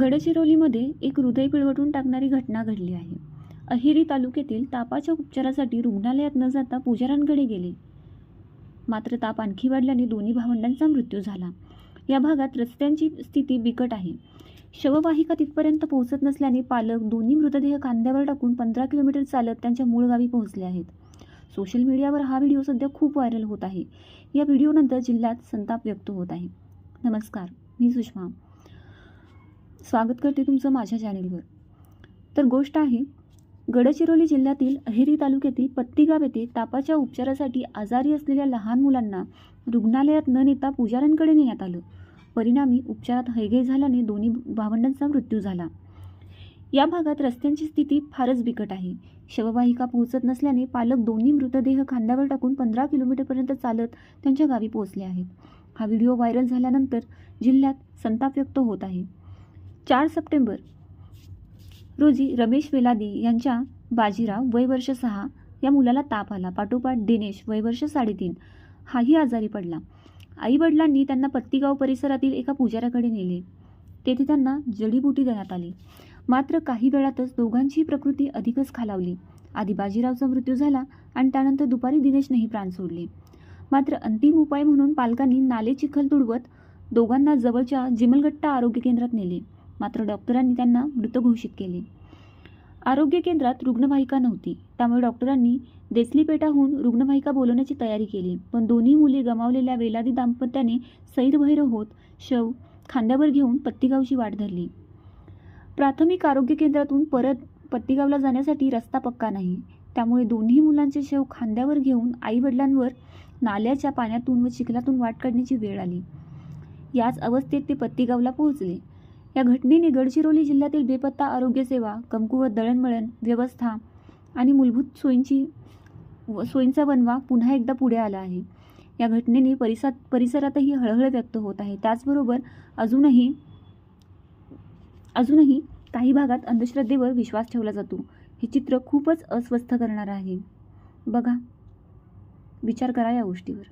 गडचिरोलीमध्ये एक हृदय पिळवटून टाकणारी घटना घडली आहे. अहेरी तालुक्यातील तापाच्या उपचारासाठी रुग्णालयात न जाता पुजाऱ्यांकडे गेले. मात्र ताप आणखी वाढल्याने दोन्ही भावंडांचा मृत्यू झाला. या भागात रस्त्यांची स्थिती बिकट आहे. शववाहिका तिथपर्यंत पोहोचत नसल्याने पालक दोन्ही मृतदेह खांद्यावर टाकून पंधरा किलोमीटर चालत त्यांच्या मूळ गावी पोहोचले आहेत. सोशल मीडियावर हा व्हिडिओ सध्या खूप व्हायरल होत आहे. या व्हिडिओनंतर जिल्ह्यात संताप व्यक्त होत आहे. नमस्कार मी सुषमा. स्वागत करते तुमचं माझ्या चॅनेलवर तर गोष्ट आहे गडचिरोली जिल्ह्यातील अहेरी तालुक्यातील पत्तीगाव येथे तापाच्या उपचारासाठी आजारी असलेल्या लहान मुलांना रुग्णालयात न नेता पुजाऱ्यांकडे नेण्यात आलं. परिणामी उपचारात हैगय झाल्याने दोन्ही भावंडांचा मृत्यू झाला. या भागात रस्त्यांची स्थिती फारच बिकट आहे. शववाहिका पोहोचत नसल्याने पालक दोन्ही मृतदेह खांद्यावर टाकून पंधरा किलोमीटरपर्यंत चालत त्यांच्या गावी पोहोचले आहेत. हा व्हिडिओ व्हायरल झाल्यानंतर जिल्ह्यात संताप व्यक्त होत आहे. चार सप्टेंबर रोजी रमेश वेलादी यांच्या बाजीराव वय वर्ष सहा या मुलाला ताप आला. पाठोपाठ दिनेश वय वर्ष साडेतीन. हाही आजारी पडला. आई वडिलांनी त्यांना पत्तीगाव परिसरातील एका पुजाऱ्याकडे नेले. तेथे त्यांना जडीबुटी देण्यात आली. मात्र काही वेळातच दोघांची प्रकृती अधिकच खालावली. आधी बाजीरावचा मृत्यू झाला आणि त्यानंतर दुपारी दिनेशनेही प्राण सोडले. मात्र अंतिम उपाय म्हणून पालकांनी नाले चिखल तुडवत दोघांना जवळच्या जिमलगट्टा आरोग्य केंद्रात नेले. मात्र डॉक्टरांनी त्यांना मृत घोषित केले. आरोग्य केंद्रात रुग्णवाहिका नव्हती. त्यामुळे डॉक्टरांनी देसलीपेटाहून रुग्णवाहिका बोलवण्याची तयारी केली. पण दोन्ही मुले गमावलेल्या वेलादी दाम्पत्याने सैरभैर होत शव खांद्यावर घेऊन पत्तीगावची वाट धरली. प्राथमिक आरोग्य केंद्रातून परत पत्तीगावला जाण्यासाठी रस्ता पक्का नाही. त्यामुळे दोन्ही मुलांचे शव खांद्यावर घेऊन आईवडिलांवर नाल्याच्या पाण्यातून व चिखलातून वाट काढण्याची वेळ आली. याच अवस्थेत ते पत्तीगावला पोहोचले. या घटनेने गडचिरोली जिल्ह्यातील बेपत्ता आरोग्यसेवा कमकुवत दळणवळण व्यवस्था आणि मूलभूत सोयींची व- सोयींचा वनवा पुन्हा एकदा पुढे आला आहे. या घटनेने परिसरात परिसरातही हळहळ व्यक्त होत आहे. त्याचबरोबर अजूनही अजूनही काही भागात अंधश्रद्धेवर विश्वास ठेवला जातो. हे चित्र खूपच अस्वस्थ करणारं आहे. बघा विचार करा या गोष्टीवर.